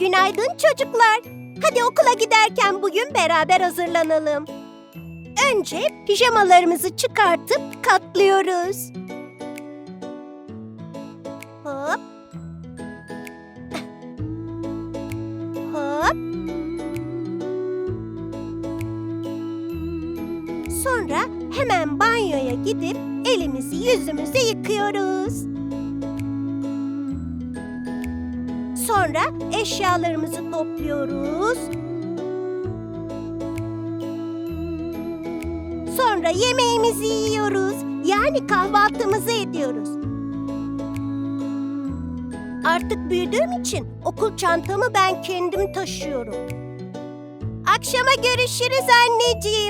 Günaydın çocuklar. Hadi okula giderken bugün beraber hazırlanalım. Önce pijamalarımızı çıkartıp katlıyoruz. Hop. Hop. Sonra hemen banyoya gidip elimizi yüzümüzü yıkıyoruz. Sonra eşyalarımızı topluyoruz. Sonra yemeğimizi yiyoruz. Yani kahvaltımızı ediyoruz. Artık büyüdüğüm için okul çantamı ben kendim taşıyorum. Akşama görüşürüz anneciğim.